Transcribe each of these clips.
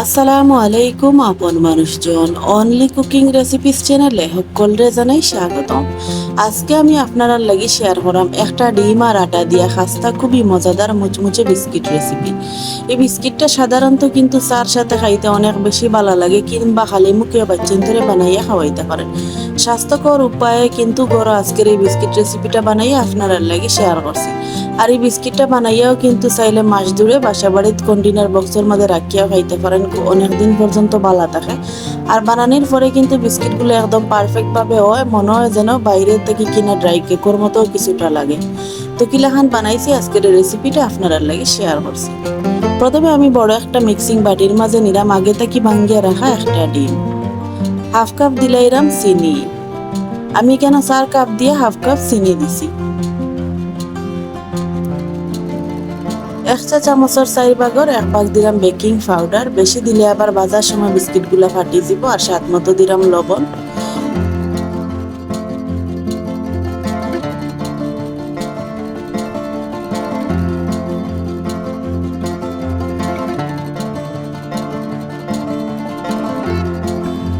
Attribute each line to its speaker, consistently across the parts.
Speaker 1: আসসালামু আলাইকুম, আপন মানুষজন। অনলি কুকিং রেসিপিস চ্যানেলে সকলরে জানাই স্বাগতম। আজকে আমি আপনারা লাগি শেয়ার করাম একটা ডিম আর আটা দিয়া খাস্তা, খুবই মজাদার মুচমুচে বিস্কিট রেসিপি এই বিস্কিটটা সাধারণত কিন্তু চার সাথে খাইতে অনেক বেশি ভালো লাগে, কিংবা খালি মুখে বাচ্চান ধরে বানাইয়া খাওয়াইতে পারেন। স্বাস্থ্যকর উপায়ে কিন্তু গড় আজকের এই বিস্কিট রেসিপিটা বানাইয়া আপনারা লাগি শেয়ার করছি। আর এই বিস্কিটটা বানাইয়াও কিন্তু চাইলে মাস দূরে বাসা বাড়িত কন্টেনার বক্সের মধ্যে রাখিয়াও খাইতে পারেন। অনেক দিন পর্যন্ত ভালো থাকে। আর বানানির পরে কিন্তু বিস্কিটগুলো একদম পারফেক্ট ভাবে হয় মনে হয় যেন বাইরে থেকে কিনা ড্রাই কেকের মতো কিছুটা লাগে। তো কিলাখান বানাইছি, আজকের রেসিপিটা আপনারা লাগে শেয়ার করছি। প্রথমে আমি বড় একটা মিক্সিং বাটির মাঝে নিলাম, আগে থেকে ভাঙ্গিয়ে রাখা একটা ডিম। হাফ কাপ দিলাইরাম চিনি। আমি কেন চার কাপ দিয়ে হাফ কাপ চিনি দিছি? এক চা চামচের চার এক ভাগ দিলাম বেকিং পাউডার বেশি দিলে আবার বাজার সময় বিস্কিটগুলা ফাটি যাব আর স্বাদ মতো দিলাম লবণ।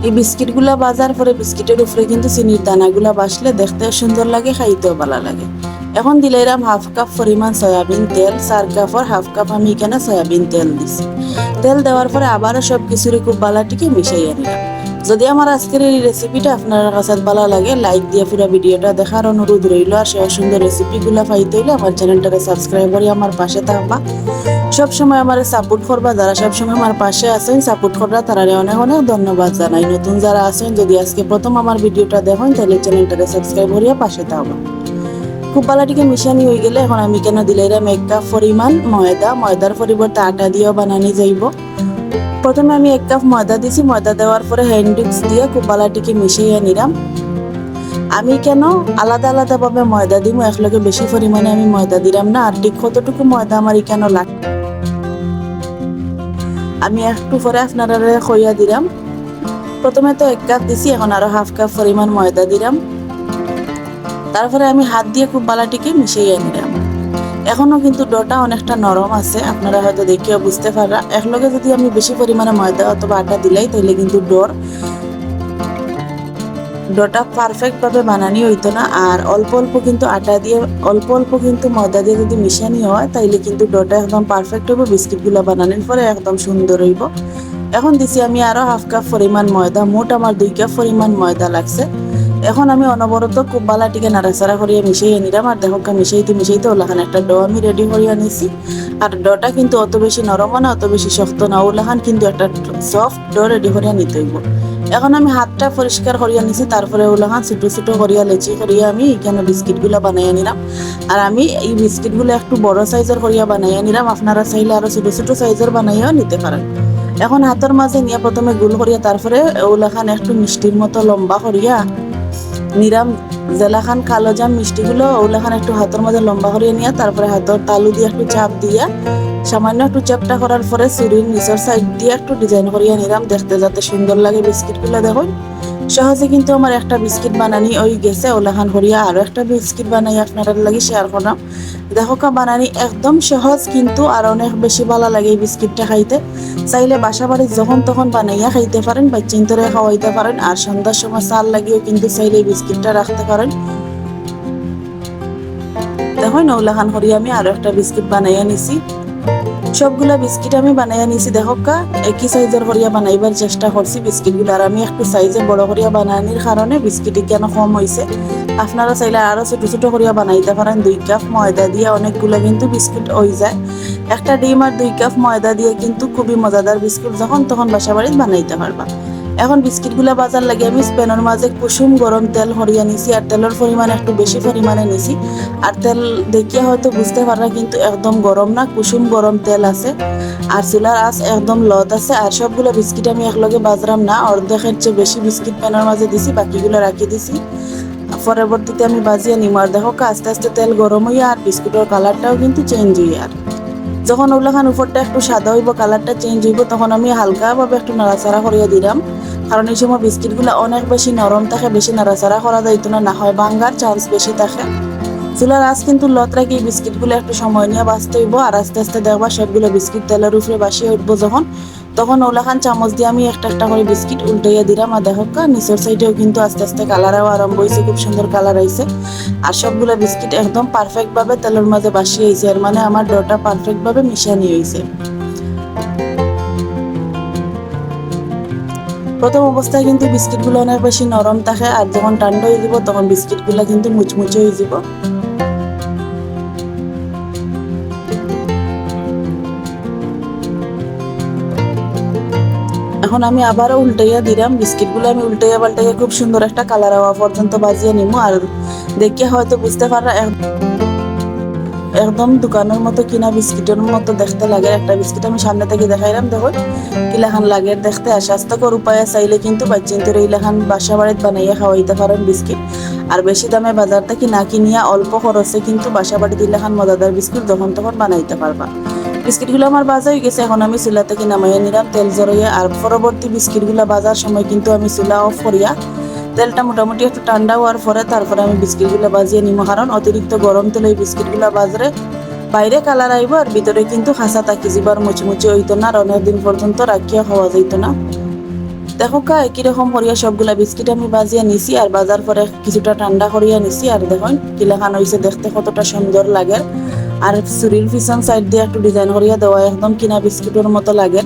Speaker 1: এই বিস্কিটগুলা বাজার পরে বিস্কিটের উপরে কিন্তু চিনির দানাগুলা বাসলে দেখতেও সুন্দর লাগে, খাইতেও ভালো লাগে এখন দিলাইরাম হাফ কাপ পরিমাণ সয়াবিন তেল, চার কাপর হাফ কাপ আমি এখানে সয়াবিন তেল দিছি। তেল দেওয়ার পরে আবারও সব কিছুরই খুব বালাটিকে মিশাইয়া নিলাম। যদি আমার আজকের এই রেসিপিটা আপনার কাছে ভালো লাগে লাইক দিয়ে পুরো ভিডিওটা দেখার অনুরোধ রইল। আর সেই সুন্দর রেসিপিগুলো পাইতে হইলে আমার চ্যানেলটাকে সাবস্ক্রাইব করে আমার পাশে থাকবা। সবসময় আমার সাপোর্ট করবা, যারা সবসময় আমার পাশে আছেন সাপোর্ট করবা তারা অনেক অনেক ধন্যবাদ জানাই। নতুন যারা আছেন, যদি আজকে প্রথম আমার ভিডিওটা দেখেন, তাহলে চ্যানেলটাকে সাবস্ক্রাইব করিয়া পাশে থাকবা। খুব ভালোটিকে মিশানি হয়ে গেলে এখন আমি কেন দিলে? এক কাপ পরিমাণ ময়দা। ময়দার পরিবর্তে আটা দিয়েও বানানি যাইব। প্রথমে আমি এক কাপ ময়দা দিছি। ময়দা দেওয়ার পরে হ্যান্ডিক্স দিয়ে খুব ভালোটিকে মিশিয়ে নিলাম। আমি কেন আলাদা আলাদা ভাবে ময়দা দিব একলগে বেশি পরিমাণে আমি ময়দা দিলাম না। আর ঠিক কতটুকু ময়দা আমার কেন লাগ আমি একটু পরে আপনারা খইয়া দিলাম। প্রথমে তো এক কাপ দিছি, এখন আরও হাফ কাপ পরিমাণ ময়দা দিলাম। তারপরে আমি হাত দিয়ে খুব বালাটিকে মিশিয়ে নিলাম এখনও কিন্তু ডোটা অনেকটা নরম আছে, আপনারা হয়তো দেখিও বুঝতে পারা একলগে যদি আমি বেশি পরিমাণে ময়দা অথবা আটা দিলাই তাহলে কিন্তু ডোর, ডোটা পারফেক্টভাবে বানানি হইতো না। আর অল্প অল্প কিন্তু আটা দিয়ে, অল্প অল্প কিন্তু ময়দা দিয়ে যদি মিশানি হয়, তাইলে কিন্তু ডোটা একদম পারফেক্ট হইব বিস্কিটগুলো বানানোর পরে একদম সুন্দর হইব। এখন দিছি আমি আরও হাফ কাপ পরিমাণ ময়দা, মোট আমার দুই কাপ পরিমাণ ময়দা লাগছে। এখন আমি অনবরত খুব বালাটিকে নাড়াচাড়া করিয়া মিশাইয়ে নিলাম, আর দেখো মিশাইতে মিশাইতে ওলাখান একটা ডো আমি রেডি করিয়া নিছি। আর ডোটা কিন্তু অত বেশি নরম না, অত বেশি শক্ত না ওলাখান কিন্তু একটা সফট ডো রেডি করিয়া নিতে হইব। এখন আমি হাতটা পরিষ্কার করিয়া নিছি, তারপরে ওলাখান ছোটো ছোটো করিয়া লেচি করিয়া আমি এখানে বিস্কিটগুলো বানাইয়া নিলাম। আর আমি এই বিস্কিটগুলো একটু বড় সাইজের করিয়া বানাইয়া নিলাম, আপনারা চাইলে আরও ছোটো ছোটো সাইজের বানাইয়াও নিতে পারেন। এখন হাতের মাঝে নিয়ে প্রথমে গুল করিয়া তারপরে ওলাখান একটু মিষ্টির মতো লম্বা করিয়া নিরাম জেলাখান কালো জাম, মিষ্টিগুলো ওগুলাখান একটু হাতের মধ্যে লম্বা করিয়ে নিয়ে তারপরে হাতের তালু দিয়ে একটু চাপ দিয়া, সামান্য একটু চাপটা করার পরে চুরির নিচের সাইড দিয়ে একটু ডিজাইন করিয়া নিরাম। দেখতে যাতে সুন্দর লাগে বিস্কিটগুলো দেখুন। সহজে কিন্তু আমার একটা বিস্কিট বানানি ওই গেছে। ওলাখান করিয়া আরও একটা বিস্কিট বানাই আপনারা লাগে শেয়ার করলাম। দেখো কা বানানি একদম সহজ কিন্তু আর অনেক বেশি ভালো লাগে এই বিস্কিটটা খাইতে। চাইলে বাসা বাড়ি যখন তখন বানাইয়া খাইতে পারেন বা চিন্তরে খাওয়াইতে পারেন। আর সন্ধ্যার সময় চাল লাগিয়েও কিন্তু চাইলে এই বিস্কিটটা রাখতে পারেন। দেখুন ওলাখান করিয়া আমি আরও একটা বিস্কিট বানাইয়া নিছি। সবগুলা বিস্কিট আমি বানাইয়া নিছি। দেখো একই সাইজের করিয়া বানাইবার চেষ্টা করছি বিস্কিটগুলো আর আমি একটু সাইজে বড় করিয়া বানানির কারণে বিস্কিট কেন কম হয়েছে আপনারা চাইলে আরও ছোট ছোট করিয়া বানাইতে পারেন। দুই কাপ ময়দা দিয়ে অনেকগুলো কিন্তু বিস্কিট হয়ে যায়। একটা ডিম আর দুই কাপ ময়দা দিয়ে কিন্তু খুবই মজাদার বিস্কুট। যখন তখন বাসা বাড়িতে বানাইতে পারবা। এখন বিস্কিটগুলা বাজার লাগে, আমি স্প্যানের মাঝে কুসুম গরম তেল হরিয়া নিছি, আর তেলের পরিমাণ একটু বেশি পরিমাণে নিছি। আর তেল দেখিয়া হয়তো বুঝতে পারা কিন্তু একদম গরম না, কুসুম গরম তেল আছে, আর চুলার আস একদম লত আছে, আর সবগুলো বিস্কিট আমি একলগে বাজরাম না, অর্ধেকের চেয়ে বেশি বিস্কিট প্যানের মাঝে দিছি, বাকিগুলো রাখি দিছি। পরবর্তীতে আমি বাজিয়ে নিম আর দেখো, আস্তে আস্তে তেল গরম হইয়া আর বিস্কুটের কালারটাও কিন্তু চেঞ্জ হইয়া। আর যখন ওগুলাখান উপরটা একটু সাদা হইব, কালারটা চেঞ্জ হইব, তখন আমি হালকাভাবে একটু নাড়াচাড়া করিয়া দিলাম। কারণ এই সময় বিস্কিটগুলো অনেক বেশি নরম থাকে, বেশি নাড়াচাড়া করা যাইতো না না হয় বাঙ্গার চান্স বেশি থাকে। চুলার আজ কিন্তু লত রাখি বিস্কিটগুলো একটু সময় নিয়ে বাঁচতে হইব, আর আস্তে আস্তে দেখবা সবগুলো বিস্কিট তেলের উপরে বাসিয়ে উঠবো যখন। তখন ওলাখান চামচ দিয়ে আমি একটা একটা করে বিস্কিট উল্টাইয়া দিলাম আর দেখো কা, নিচের সাইডেও কিন্তু আস্তে আস্তে কালারও আরম্ভ হয়েছে খুব সুন্দর কালার আইছে। আর সবগুলো বিস্কিট একদম পারফেক্ট ভাবে তেলের মাঝে বাসিয়ে হয়েছে আর মানে আমার ডোটা পারফেক্ট ভাবে মিশানি হয়েছে প্রথম অবস্থায় কিন্তু বিস্কিটগুলো অনেক বেশি নরম থাকে, আর যখন ঠান্ডা হয়ে যাব তখন বিস্কিটগুলো কিন্তু মুচমুচে হয়ে যাব। এখন আমি আবারও উল্টাইয়া দিলাম। বিস্কিটগুলো আমি উল্টাইয়া পাল্টাইয়া খুব সুন্দর একটা কালার হওয়া পর্যন্ত বাজিয়ে নিমু। আর দেখে হয়তো বুঝতে পারা একদম দোকানের মতো কিনা বিস্কিটের মতো দেখতে লাগে। একটা বিস্কিট আমি সামনে থেকে দেখাইলাম, দেখো। কিলাখান লাগে দেখতে। আর স্বাস্থ্যকর উপায়ে চাইলে কিন্তু বাচ্চিন্তর ইলাখান বাসা বাড়িত বানাইয়া খাওয়াইতে পারেন বিস্কিট। আর বেশি দামে বাজার থেকে না কিনিয়া অল্প খরচে কিন্তু বাসা বাড়িত ইলাখান মজাদার বিস্কুট যখন তখন বানাইতে পারবা। বিস্কিটগুলো আমার বাজা হয়ে গেছে, এখন আমি চুলা থেকে নামাইয়া নিলাম, তেল জড়াইয়া আর পরবর্তী বিস্কিটগুলো বাজার সময় কিন্তু আমি চুলা অফ করিয়া, তেলটা মোটামুটি একটু ঠান্ডা হওয়ার পরে তারপরে আমি বিস্কিটগুলো বাজিয়ে নিব কারণ অতিরিক্ত গরম তেলে এই বিস্কিটগুলো বাজরে বাইরে কালার আইব, আর ভিতরে কিন্তু খাসা তাকি যাবার মুচমুচি হইতো না, আর অনেকদিন পর্যন্ত রাখিয়া খাওয়া যাইতো না। দেখো কা, একই রকম করিয়া সবগুলা বিস্কিট আমি বাজিয়া নিছি, আর বাজার পরে কিছুটা ঠান্ডা করিয়া নিছি। আর দেখুন, কিলাখান হইছে, দেখতে কতটা সুন্দর লাগে। আর চুরির পিছন সাইড দিয়ে একটু ডিজাইন করিয়া দেওয়া একদম কিনা বিস্কিটের মতো লাগে।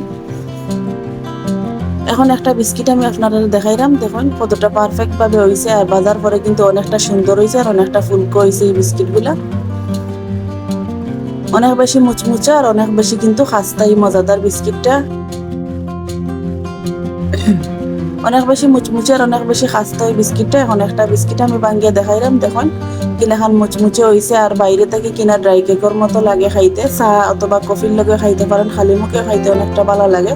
Speaker 1: এখন একটা বিস্কিট আমি আপনাদের দেখাইলাম, দেখুন কতটা পারফেক্ট ভাবে হয়েছে আর বাজার পরে কিন্তু অনেকটা সুন্দর হয়েছে আর অনেকটা ফুলকো হয়েছে এই বিস্কিটগুলা। অনেক বেশি মুচমুচা আর অনেক বেশি কিন্তু খাস্তাই মজাদার বিস্কিটটা। অনেক বেশি মুচমুচের, অনেক বেশি খাস্ত হয় বিস্কিটটা। এখন একটা বিস্কিট আমি ভাঙ্গিয়ে দেখাইলাম, দেখুন। কিনাখান মুচমুচে হয়েছে আর বাইরে থেকে কিনা ড্রাই কেকের মতো লাগে খাইতে। চা অথবা কফির লগে খাইতে পারেন, খালি মুখে খাইতে অনেকটা ভালো লাগে।